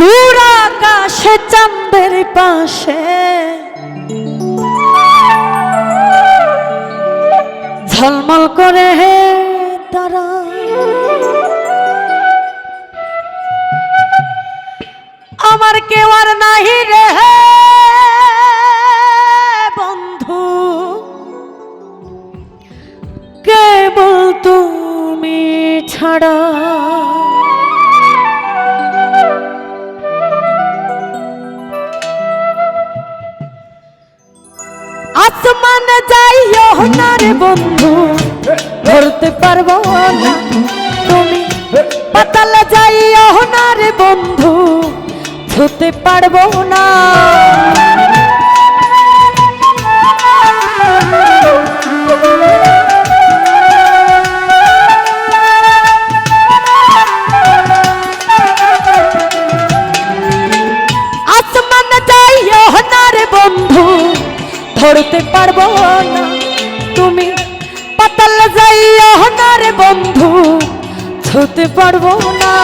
দূর আকাশে চাঁদের পাশে। ঝলমল করে হে তারা। আমার কেউ আর নাহি রে বন্ধু। কেবল তুমি ছাড়া। আসমান যাইও না রে বন্ধু। ধরতে পারব না। তুমি পাতাল যাইও না রে বন্ধু। ছুতে পারব না। আসমান যাইও না বন্ধু। ধরতে পারব না। তুমি পাতাল যাইও না রে বন্ধু ছুতে পারব না।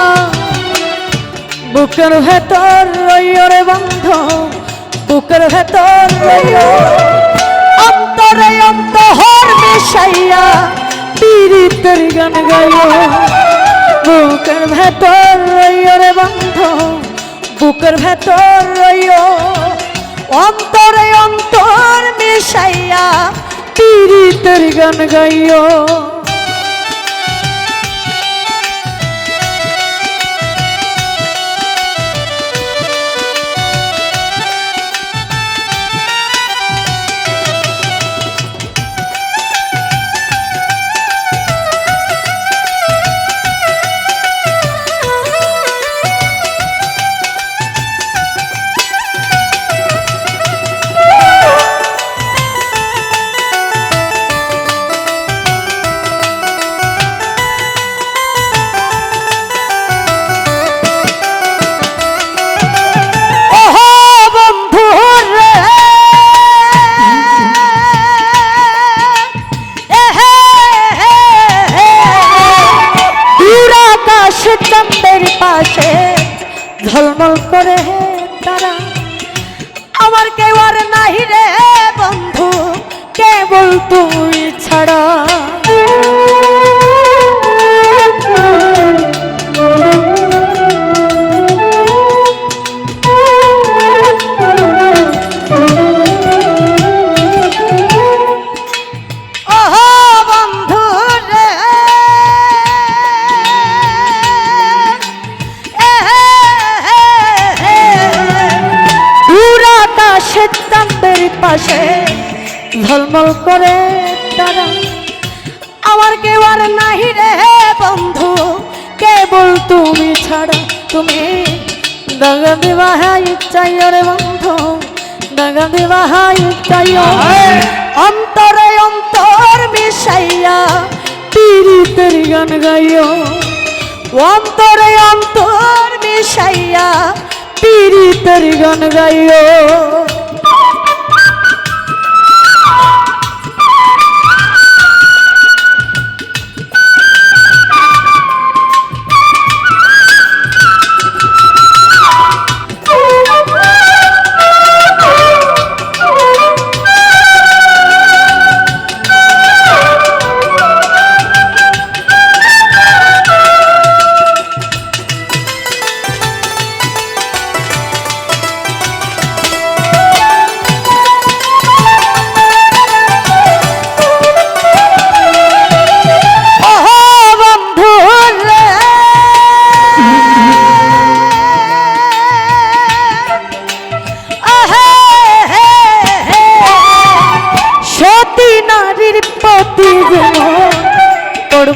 বুকের ভেতর রইও রে বন্ধ, বুকের ভেতর রইও। অন্তরে অন্তহর মিশাইয়া পীড়িতের গান গাইও। বুকের ভেতর রইও রে বন্ধ, বুকের ভেতর রইও। অন্তরে অন্তর মিশাইয়া গান গাইও। চন্দ্রের পাশে ঝলমল করে তারা। আমার কেউ আর নাহি রে বন্ধু কেবল তুই ছাড়া। পাশে ঝলমল করে তারা। আমার কেউ আর নাহি রে বন্ধু, কেবল তুমি ছাড়া। তুমি দাগা হাই চাই রে বন্ধু, দাগা হাই চাই অন্তরে অন্তর মিশাইয়া পীড়িতের গান গাইও। অন্তরে অন্তর মিশাইয়া পীড়িতের গান গাইও।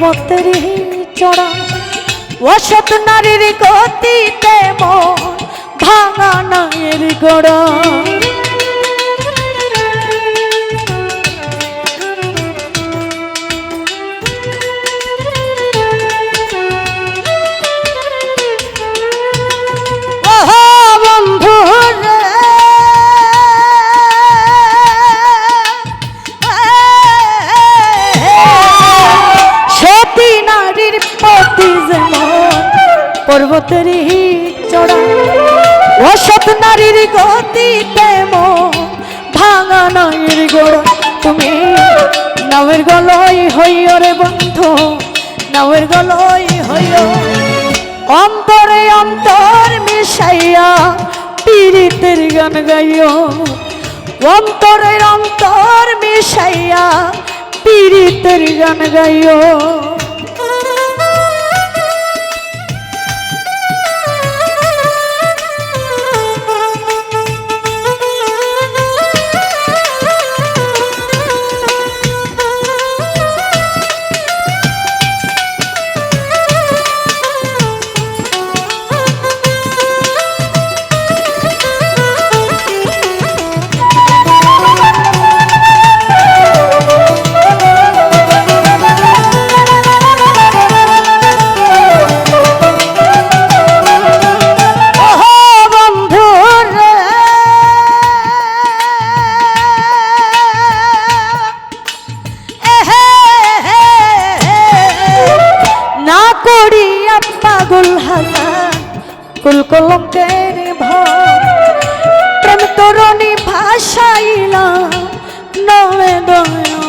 পর্বতের চড়া। অসৎ নারীর গতিতে মন ভাঙা নায়ের গোড়া। পর্বতেরই চড়া। অসৎ নারীর গতিতে মন ভাঙা নয়ের গোড়া। তুমি নামের গলই হইও রে বন্ধু, নামের গলই হইও। অন্তরে অন্তর মিশাইয়া পীড়িতের গান গাইও। অন্তরের অন্তর মিশাইয়া পীড়িতের গান গাইও। পাগল হাসান কুল কলঙ্কের ভর। প্রেম তরণী ভাসাইলা নবে দয়াম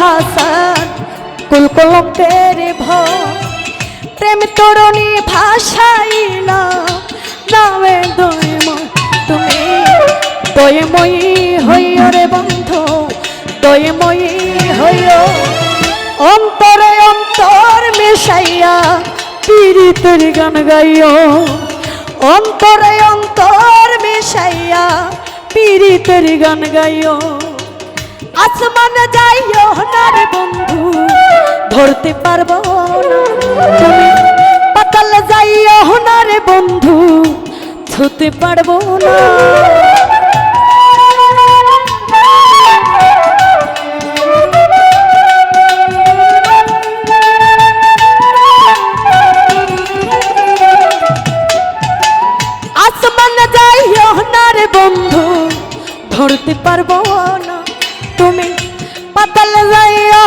হাসান, কুল কলঙ্কের ভয়। প্রেম তরণী ভাসাইলা নামে দয়ময় তুমি। দয়ময়ী হইও রে বন্ধু, দয়ময়ী হইও। অন্তরে অন্তর মেশাইয়া পীড়িতের গান গাইও। অন্তরে অন্তর মেশাইয়া পীড়িতের গান গাইও। আসমান যাইও না রে বন্ধু, ধরতে পারব না। তুমি পাতাল যাইও না রে বন্ধু, ছুতে পারব না।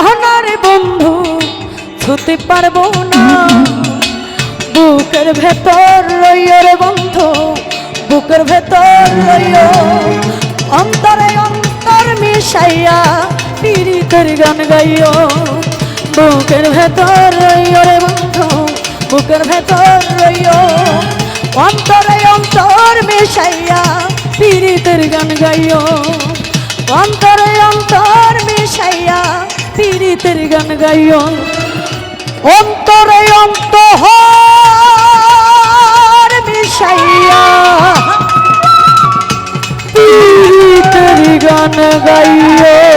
যাইও না রে বন্ধু, ছুতে পারব না। বুকের ভেতর রইও রে বন্ধু, বুকের ভেতর রইও অন্তরে অন্তর মিশাইয়া পীড়িতের গান গাইও বুকের ভেতর রইও রে বন্ধু, বুকের ভেতর রইও অন্তরে অন্তর মিশাইয়া পীড়িতের গান গাইও অন্তরে অন্তর মিশাইয়া পীড়িতের গান গাইও। অন্তরে অন্ত মিশাইয়া। পীড়িতের গান গাইও।